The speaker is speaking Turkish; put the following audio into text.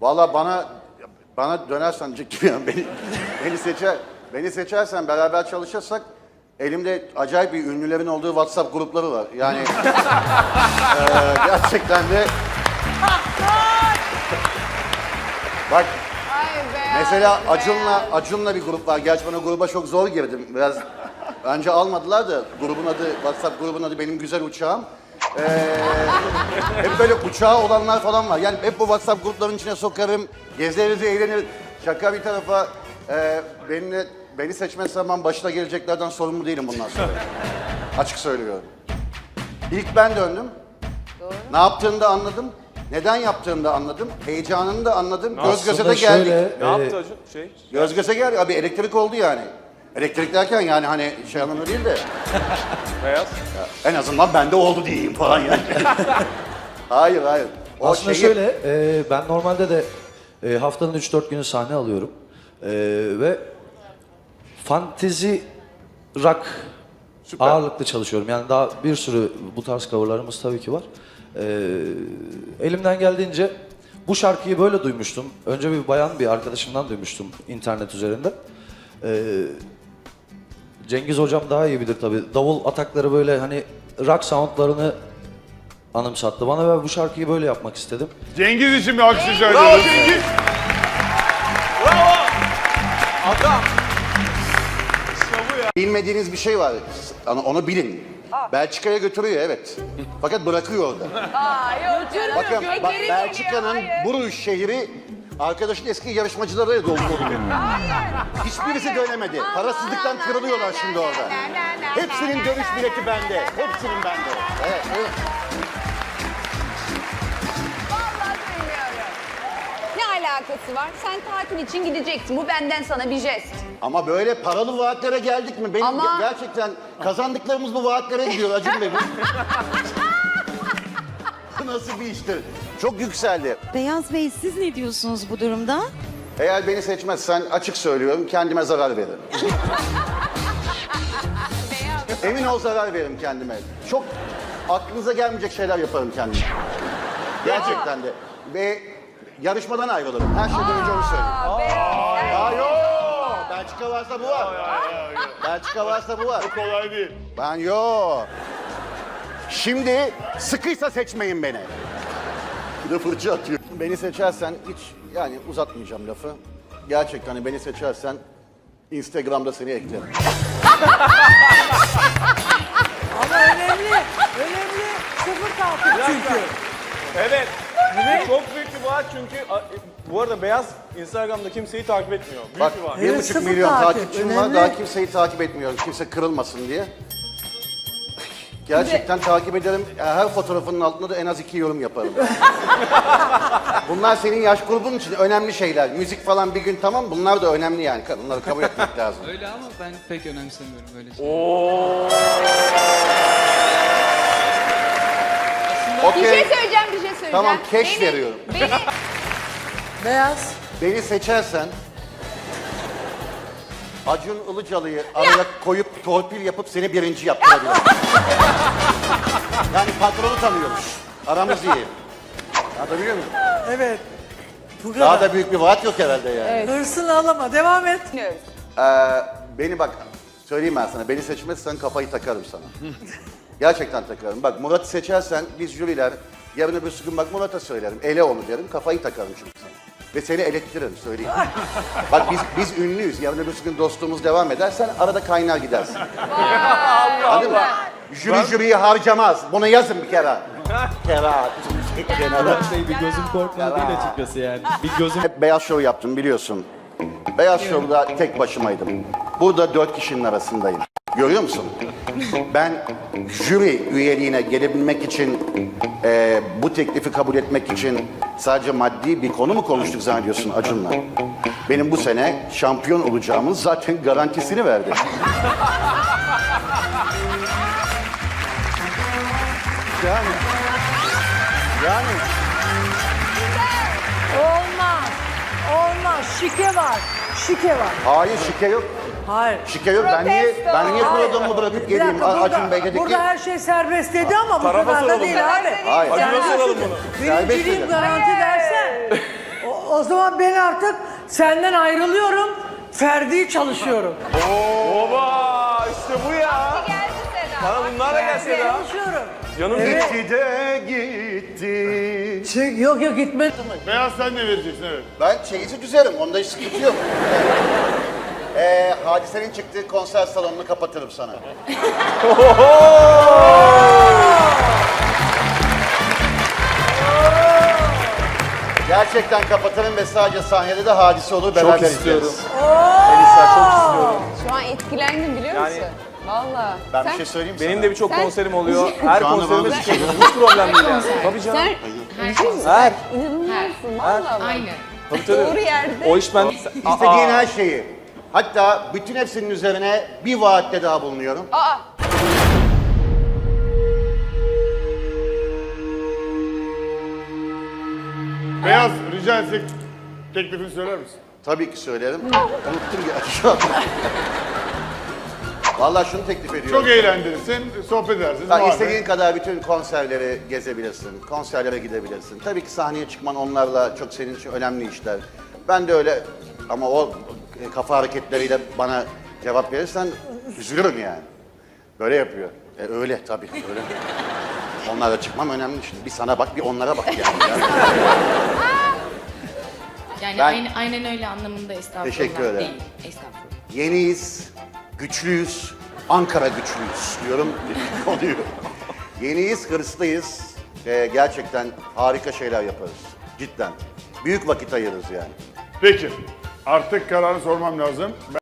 Valla bana bana dönersen gibi yani beni, beni seçer beni seçersen beraber çalışırsak elimde acayip bir ünlülerin olduğu WhatsApp grupları var. Yani eee, gerçekten de Bak Ay be. Mesela. Acun'la Acun'la bir grup var. Gerçi ben o gruba çok zor girdim. Biraz önce almadılar da grubun adı WhatsApp grubun adı benim güzel uçağım. Ee, hep böyle uçağı olanlar falan var. Yani hep bu WhatsApp grupların içine sokarım. Gezeriz, eğleniriz. Şaka bir tarafa e, benimle, beni seçmez zaman başına geleceklerden sorumlu değilim bundan sonra. Açık söylüyorum. İlk ben döndüm. Ne yaptığını da anladım. Neden yaptığını da anladım. Heyecanını da anladım. Göz göze de Aslında geldik. şöyle, Ne e, yaptı Acun? Şey, Göz göze geldi. Abi elektrik oldu yani. Elektrik derken yani hani şey anlamı değil de beyaz. en azından bende oldu diyeyim falan yani. hayır hayır. O Aslında şeyi- şöyle, e, ben normalde de e, haftanın 3-4 günü sahne alıyorum. E, ve fantezi rock Süper. ağırlıklı çalışıyorum. Yani daha bir sürü bu tarz coverlarımız tabii ki var. E, elimden geldiğince bu şarkıyı böyle duymuştum. Önce bir bayan bir arkadaşımdan duymuştum internet üzerinde. E, Cengiz hocam daha iyi bilir tabii. Davul atakları böyle hani rock soundlarını anımsattı bana ve bu şarkıyı böyle yapmak istedim. Cengiz için bir alkış rica Bravo ediyoruz. Cengiz. Bravo. Adam. İşte bu ya. Bilmediğiniz bir şey var. Onu, onu bilin. Belçika'ya götürüyor evet. Fakat bırakıyor orada. Aa, yok canım. Bakın bak Belçika'nın. Bruges şehri arkadaşın eski yarışmacılarıyla dolu. Hiçbirisi dönemedi. Parasızlıktan kırılıyorlar şimdi orada. Hepsinin dönüş bileti bende. Hepsinin bende. Evet, evet. Vallahi bilmiyorum. Ne alakası var? Sen tatil için gideceksin. Bu benden sana bir jest. Ama böyle paralı vaatlere geldik mi? Benim Ama- ge- gerçekten kazandıklarımız bu vaatlere gidiyor Acun Bey. Bu nasıl bir iştir? Çok yükseldi. Beyaz Bey siz ne diyorsunuz bu durumda? Eğer beni seçmezsen açık söylüyorum kendime zarar veririm. Emin ol zarar veririm kendime. Çok aklınıza gelmeyecek şeyler yaparım kendime. Gerçekten de. Ve yarışmadan ayrılırım. Her şeyden önce onu söyleyeyim. Aa yok. Belçika varsa bu var. Belçika varsa bu var. Kolay değil. Ben yo. Şimdi sıkıysa seçmeyin beni. Bir de fırça atıyor. Beni seçersen hiç yani uzatmayacağım lafı. Gerçekten hani beni seçersen Instagram'da seni eklerim. Ama önemli, önemli. Sıfır takip çünkü. Evet. Çok büyük bir vaat çünkü a- bu arada beyaz Instagram'da kimseyi takip etmiyor. Büyük Bak bir vaat. bir Evet, buçuk sıfır milyon takip, takipçim var. önemli. Daha kimseyi takip etmiyorum. Kimse kırılmasın diye. Gerçekten takip ederim. Her fotoğrafının altında da en az iki yorum yaparım. Bunlar senin yaş grubun için önemli şeyler. Müzik falan bir gün tamam bunlar da önemli yani. Bunları kabul etmek lazım. Öyle ama ben pek önemsemiyorum böyle şeyleri. Bir Okey. şey söyleyeceğim, bir şey söyleyeceğim. Tamam, Beni- veriyorum. Beni, Beyaz. Beni seçersen Acun Ilıcalı'yı araya koyup torpil yapıp seni birinci yaptırabilirim. yani patronu tanıyormuş. Aramız iyi. Anlatabiliyor muyum? Evet. Bu kadar. Daha da büyük bir vaat yok herhalde yani. Hırsını alama. Devam et. Dinliyoruz. Ee, beni bak söyleyeyim ben sana. Beni seçmezsen kafayı takarım sana. Gerçekten takarım. Bak Murat'ı seçersen biz jüriler yarın öbür gün bak Murat'a söylerim. Ele onu derim. Kafayı takarım çünkü sana. Ve seni elektiririm söyleyeyim. bak biz biz ünlüyüz. Yarın öbür gün dostluğumuz devam eder. Sen arada kaynar gidersin. Anladın mı? Jüri jüriyi harcamaz. Bunu yazın bir kere. kere. Kenara. Şey bir gözüm korkmadı değil açıkçası yani. Bir gözüm Hep beyaz şov yaptım biliyorsun. Beyaz şovda tek başımaydım. Burada dört kişinin arasındayım. Görüyor musun? Ben jüri üyeliğine gelebilmek için, e, bu teklifi kabul etmek için sadece maddi bir konu mu konuştuk zannediyorsun Acun'la? Benim bu sene şampiyon olacağımın zaten garantisini verdi. Yani, yani Olmaz. Olmaz. Şike var. Şike var. hayır şike yok. Hayır. Şike yok. Ben niye, ben niye Hayır. programımı bırakıp Bir geleyim? dakika, Acun burada, Bey dedi ki... burada her şey serbest dedi ama bu Tarafa kadar da soralım. değil abi. Hayır. Acun'a soralım bunu. Serbest Birinciliğim dedi. garanti dersen o, O zaman ben artık senden ayrılıyorum. Ferdi çalışıyorum. Oba işte bu ya. Geldi Seda. Bana bunlar da gelse ya. Çalışıyorum. Yanım Gitti de gitti. Şey, yok yok gitme. Beyaz sen ne vereceksin evet. Ben çeyizi düzerim, onda hiç sıkıntı yok. Ee, Hadise'nin çıktığı konser salonunu kapatırım sana. Gerçekten kapatırım ve sadece sahnede de Hadise olur, beraber istiyorum. izleriz. Elisa çok istiyorum. Şu an etkilendim biliyor Yani- musun? Valla. Ben sen, bir şey söyleyeyim mi Benim sana? de birçok Sen- konserim oluyor. Her Şu anda konserime bana- çıkıyorum. Hiç problem değil yani. Tabii canım. Sen Her. inanılmazsın valla. Aynen. Tabii tabii. Doğru yerde. O iş ben... İstediğin her şeyi. Hatta bütün hepsinin üzerine bir vaatte daha bulunuyorum. Aa, Beyaz rica etsek teklifini söyler misin? Tabii ki söylerim. Unuttum ya şu an. Vallahi şunu teklif ediyorum. Çok eğlendirirsin, sohbet edersiniz. Ya muhabbet. istediğin kadar bütün konserleri gezebilirsin, konserlere gidebilirsin. Tabii ki sahneye çıkman onlarla çok senin için önemli işler. Ben de öyle ama o e, kafa hareketleriyle bana cevap verirsen üzülürüm yani. Böyle yapıyor. E, öyle tabii öyle. Onlarla çıkmam önemli şimdi. Bir sana bak bir onlara bak yani. Yani Ben- aynen, aynen öyle anlamında estağfurullah Teşekkür ederim. değil. Estağfurullah. Yeniyiz, güçlüyüz, Ankara güçlüyüz diyorum. Oluyor. Yeniyiz, hırslıyız. Ee, gerçekten harika şeyler yaparız. Cidden. Büyük vakit ayırırız yani. Peki, artık kararı sormam lazım.